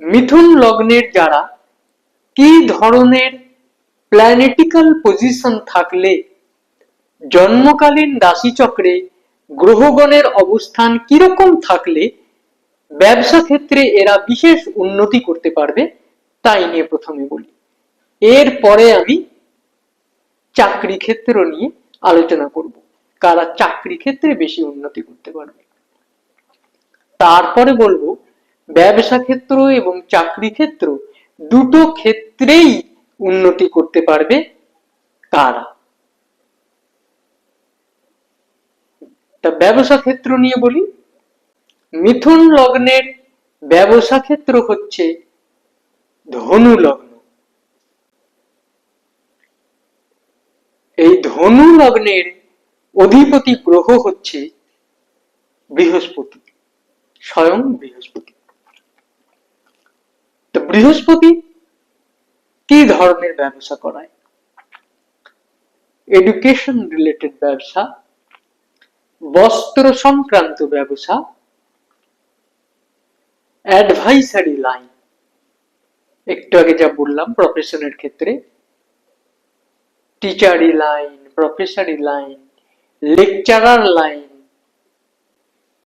মিথুন লগ্নের যারা, কি ধরনের প্ল্যানেটিক্যাল পজিশন থাকলে জন্মকালীন রাশিচক্রে গ্রহগণের অবস্থান কীরকম থাকলে ব্যবসা ক্ষেত্রে এরা বিশেষ উন্নতি করতে পারবে, তাই নিয়ে প্রথমে বলি। এরপরে আমি চাকরি ক্ষেত্র নিয়ে আলোচনা করব, কারা চাকরি ক্ষেত্রে বেশি উন্নতি করতে পারবে। তারপরে বলব ব্যবসা ক্ষেত্র এবং চাকরি ক্ষেত্র দুটো ক্ষেত্রেই উন্নতি করতে পারবে কারা তা ব্যবসা ক্ষেত্র নিয়ে বলি। মিথুন লগ্নের ব্যবসা ক্ষেত্র হচ্ছে ধনু লগ্ন। এই ধনু লগ্নের অধিপতি গ্রহ হচ্ছে বৃহস্পতি, স্বয়ং বৃহস্পতি। বৃহস্পতি? কি ধরনের ব্যবসা করায়? এডুকেশন রিলেটেড ব্যবসা, বস্ত্র সংক্রান্ত ব্যবসা অ্যাডভাইসারি লাইন একটু আগে যা বললাম প্রফেশনের ক্ষেত্রে। টিচারি লাইন প্রফেসরি লাইন লেকচারার লাইন